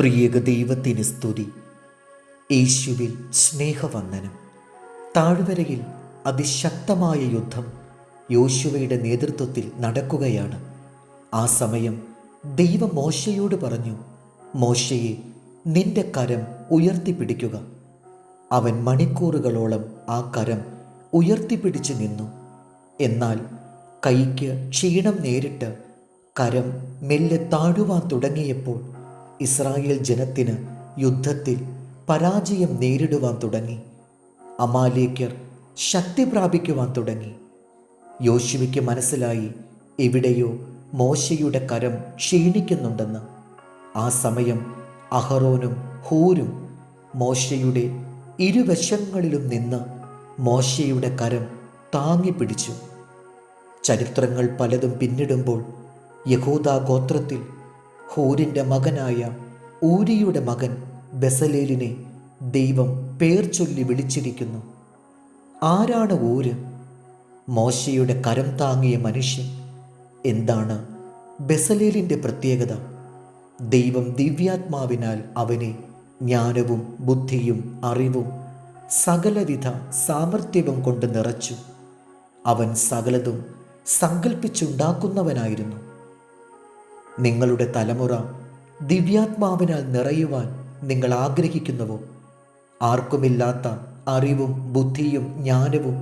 ത്രിയേക ദൈവത്തിന് സ്തുതി. യേശുവിൽ സ്നേഹവന്ദനം. താഴ്വരയിൽ അതിശക്തമായ യുദ്ധം യോശുവയുടെ നേതൃത്വത്തിൽ നടക്കുകയാണ്. ആ സമയം ദൈവം മോശയോട് പറഞ്ഞു മോശയെ നിന്റെ കരം ഉയർത്തിപ്പിടിക്കുക. അവൻ മണിക്കൂറുകളോളം ആ കരം ഉയർത്തിപ്പിടിച്ചു നിന്നു. എന്നാൽ കൈക്ക് ക്ഷീണം നേരിട്ട് കരം മെല്ലെ താഴുവാൻ തുടങ്ങിയപ്പോൾ ഇസ്രായേൽ ജനത്തിന് യുദ്ധത്തിൽ പരാജയം നേരിടുവാൻ തുടങ്ങി. അമാലേക്കർ ശക്തി പ്രാപിക്കുവാൻ തുടങ്ങി. യോശുവയ്ക്ക് മനസ്സിലായി എവിടെയോ മോശയുടെ കരം ക്ഷീണിക്കുന്നുണ്ടെന്ന്. ആ സമയം അഹറോനും ഹൂരും മോശയുടെ ഇരുവശങ്ങളിലും നിന്ന് മോശയുടെ കരം താങ്ങി പിടിച്ചു. ചരിത്രങ്ങൾ പലതും പിന്നിടുമ്പോൾ യഹൂദാ ഗോത്രത്തിൽ ഹൂരിന്റെ മകനായ ഊരിയുടെ മകൻ ബസലേലിനെ ദൈവം പേർ ചൊല്ലി വിളിച്ചിരിക്കുന്നു. ആരാണ് ഊര്? മോശയുടെ കരം താങ്ങിയ മനുഷ്യൻ. എന്താണ് ബസലേലിന്റെ പ്രത്യേകത? ദൈവം ദിവ്യാത്മാവിനാൽ അവനെ ജ്ഞാനവും ബുദ്ധിയും അറിവും സകലവിധ സാമർഥ്യവും കൊണ്ട് നിറച്ചു. അവൻ സകലതും സങ്കല്പിച്ചുണ്ടാക്കുന്നവനായിരുന്നു നിങ്ങളുടെ തലമുറ ദിവ്യാത്മാവിനാൽ നിറയുവാൻ നിങ്ങൾ ആഗ്രഹിക്കുന്നുവോ? ആർക്കുമില്ലാത്ത അറിവും ബുദ്ധിയും ജ്ഞാനവും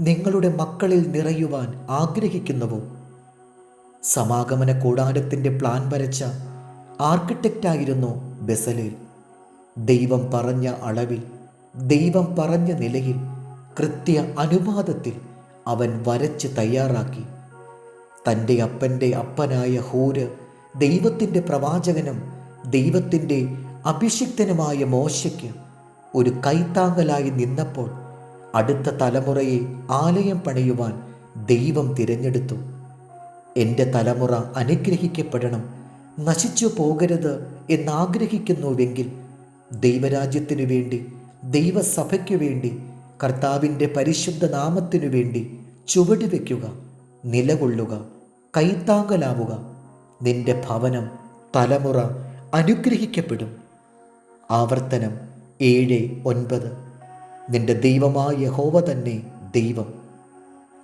നിങ്ങളുടെ മക്കളിൽ നിറയുവാൻ ആഗ്രഹിക്കുന്നുവോ? സമാഗമന കൂടാരത്തിന്റെ പ്ലാൻ വരച്ച ആർക്കിടെക്റ്റായിരുന്നു ബെസലേൽ. ദൈവം പറഞ്ഞ അളവിൽ ദൈവം പറഞ്ഞ നിലയിൽ കൃത്യ അനുപാതത്തിൽ അവൻ വരച്ച് തയ്യാറാക്കി. തന്റെ അപ്പന്റെ അപ്പനായ ഹൂര് ദൈവത്തിന്റെ പ്രവാചകനും ദൈവത്തിന്റെ അഭിഷിക്തനുമായ മോശയ്ക്ക് ഒരു കൈത്താങ്ങലായി നിന്നപ്പോൾ അടുത്ത തലമുറയെ ആലയം പണിയുവാൻ ദൈവം തിരഞ്ഞെടുത്തു. എന്റെ തലമുറ അനുഗ്രഹിക്കപ്പെടണം നശിച്ചു പോകരുത് എന്നാഗ്രഹിക്കുന്നുവെങ്കിൽ ദൈവരാജ്യത്തിനു വേണ്ടി ദൈവസഭയ്ക്കു വേണ്ടി കർത്താവിന്റെ പരിശുദ്ധ നാമത്തിനു വേണ്ടി ചുവടുവെക്കുക നിലകൊള്ളുക. കൈത്താങ്ങലാവുക. നിന്റെ ഭവനം തലമുറ അനുഗ്രഹിക്കപ്പെടും. ആവർത്തനം ഏഴ് ഒൻപത്. നിന്റെ ദൈവമായ യഹോവ തന്നെ ദൈവം.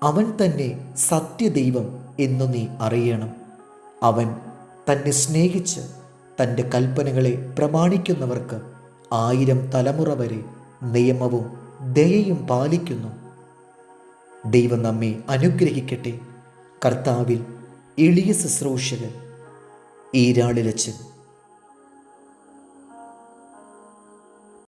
അവൻ തന്നെ സത്യദൈവം എന്നു നീ അറിയണം. അവൻ തന്നെ സ്നേഹിച്ച് തന്റെ കൽപ്പനകളെ പ്രമാണിക്കുന്നവർക്ക് ആയിരം തലമുറ വരെ നിയമവും ദയയും പാലിക്കുന്നു. ദൈവം നമ്മെ അനുഗ്രഹിക്കട്ടെ. കർത്താവിൽ എളിയ ശുശ്രൂഷകൻ ഈരാളിലച്ചൻ